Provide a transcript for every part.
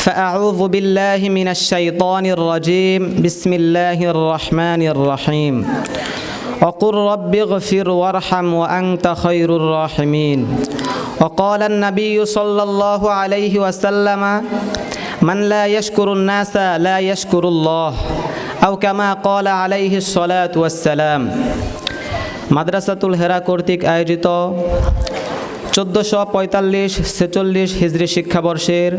فأعوذ بالله من الشيطان الرجيم بسم الله الرحمن الرحيم وقل رب اغفر وارحم وأنت خير الراحمين وقال النبي صلى الله عليه وسلم من لا يشكر الناس لا يشكر الله أو كما قال عليه الصلاة والسلام মাদ্রাসাতুল হেরা কর্তৃক আয়োজিত চোদ্দোশো পঁয়তাল্লিশ ছেচল্লিশ হিজরি শিক্ষাবর্ষের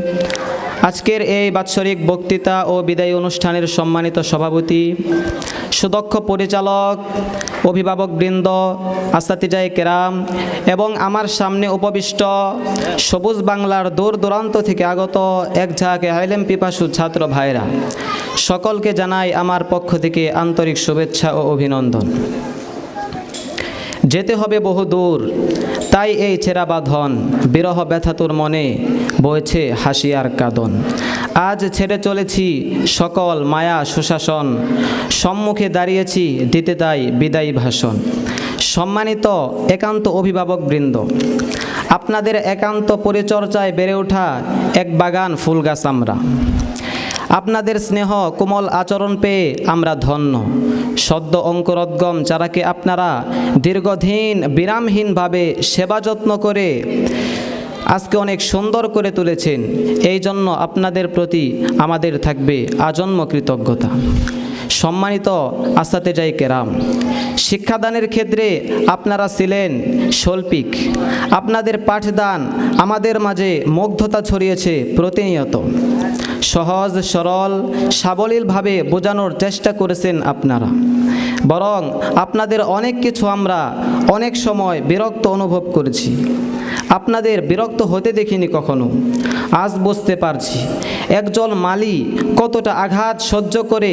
আজকের এই বাৎসরিক বক্তৃতা ও বিদায়ী অনুষ্ঠানের সম্মানিত সভাপতি, সুদক্ষ পরিচালক অভিভাবকবৃন্দ আসাতিজাই কেরাম এবং আমার সামনে উপবিষ্ট সবুজ বাংলার দূর দূরান্ত থেকে আগত এক ঝাঁক হাইলেম পিপাসু ছাত্র ভাইরা, সকলকে জানাই আমার পক্ষ থেকে আন্তরিক শুভেচ্ছা ও অভিনন্দন। যেতে হবে বহু দূর তাই এই ছেঁড়া বাঁধন বিরহ ব্যথাতুর মনে বইছে হাসিয়ার কাদন। আজ ছেড়ে চলেছি সকল মায়া সুশাসন, সম্মুখে দাঁড়িয়েছি দিতে তাই বিদায়ী ভাষণ। সম্মানিত একান্ত অভিভাবকবৃন্দ আপনাদের একান্ত পরিচর্যায় বেড়ে ওঠা এক বাগান ফুল গাছ আমরা। আপনাদের স্নেহ কোমল আচরণ পেয়ে আমরা ধন্য। সদ্য অঙ্কুরোদ্গম যারাকে আপনারা দীর্ঘদিন বিরামহীনভাবে সেবা যত্ন করে আজকে অনেক সুন্দর করে তুলেছেন এই জন্য আপনাদের প্রতি আমাদের থাকবে আজন্ম কৃতজ্ঞতা। সম্মানিত আসাতে যাই কেরাম, শিক্ষাদানের ক্ষেত্রে আপনারা ছিলেন শৈল্পিক। আপনাদের পাঠদান আমাদের মাঝে মুগ্ধতা ছড়িয়েছে প্রতিনিয়ত। সহজ, সরল, সাবলীলভাবে বোঝানোর চেষ্টা করেছেন আপনারা। বরং আপনাদের অনেক কিছু আমরা অনেক সময় বিরক্ত অনুভব করেছি। আপনাদের বিরক্ত হতে দেখিনি কখনো। আজ বুঝতে পারছি একজন মালি কতটা আঘাত সহ্য করে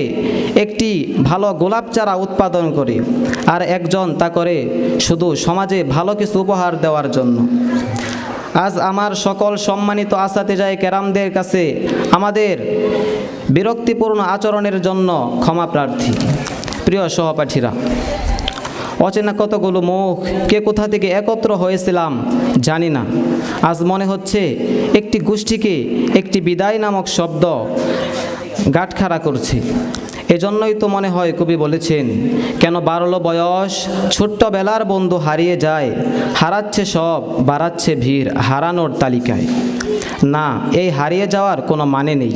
একটি ভালো গোলাপ চারা উৎপাদন করে, আর একজন তা করে শুধু সমাজে ভালো কিছু উপহার দেওয়ার জন্য। আজ আমার সকল সম্মানিত আসাতে যায় কেরামদের কাছে আমাদের বিরক্তিপূর্ণ আচরণের জন্য ক্ষমা প্রার্থী। প্রিয় সহপাঠীরা, অচেনা কতগুলো মুখ, কে কোথা থেকে একত্র হয়েছিলাম জানি না। আজ মনে হচ্ছে একটি গোষ্ঠীকে একটি বিদায় নামক শব্দ গাঁটখাড়া করছে। এজন্যই তো মনে হয় কবি বলেছেন, কেন বাড়লো বয়স, ছোট্টবেলার বন্ধু হারিয়ে যায়, হারাচ্ছে সব, বাড়াচ্ছে ভিড়, হারানোর তালিকায়। না, এই হারিয়ে যাওয়ার কোনো মানে নেই।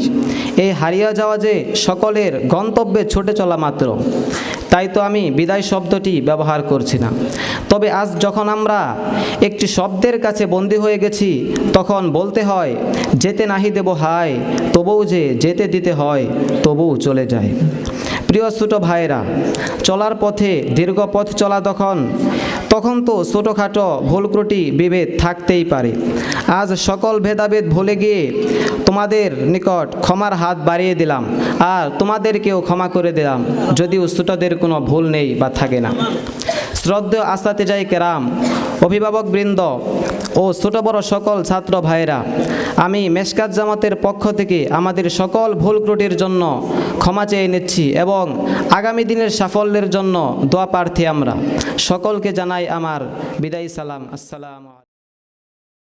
এই হারিয়ে যাওয়া যে সকলের গন্তব্যে ছুটে চলা মাত্র। তাই তো আমি বিদায় শব্দটি ব্যবহার করছি না। তবে আজ যখন আমরা একটি শব্দের কাছে বন্দী হয়ে গেছি, তখন বলতে হয়, যেতে নাহি দেব হায়, তবুও যে যেতে দিতে হয়, তবুও চলে যায়। প্রিয় ছোটো ভাইয়েরা, চলার পথে দীর্ঘ পথ চলা তখন তখন তো ছোটোখাটো ভুল ক্রুটি বিভেদ থাকতেই পারে। আজ সকল ভেদাভেদ ভুলে গিয়ে তোমাদের নিকট ক্ষমার হাত বাড়িয়ে দিলাম আর তোমাদেরকেও ক্ষমা করে দিলাম, যদিও ছোটদের কোনো ভুল নেই বা থাকে না। শ্রদ্ধেয় আসাতে যাই কেরাম, অভিভাবকবৃন্দ ও ছোট বড় সকল ছাত্র ভাইরা আমি মেসকাত জামাতের পক্ষ থেকে আমাদের সকল ভুল ত্রুটির জন্য ক্ষমা চেয়ে নিচ্ছি এবং আগামী দিনের সাফল্যের জন্য দোয়া প্রার্থী আমরা। সকলকে জানাই আমার বিদায়ী সালাম। আসসালাম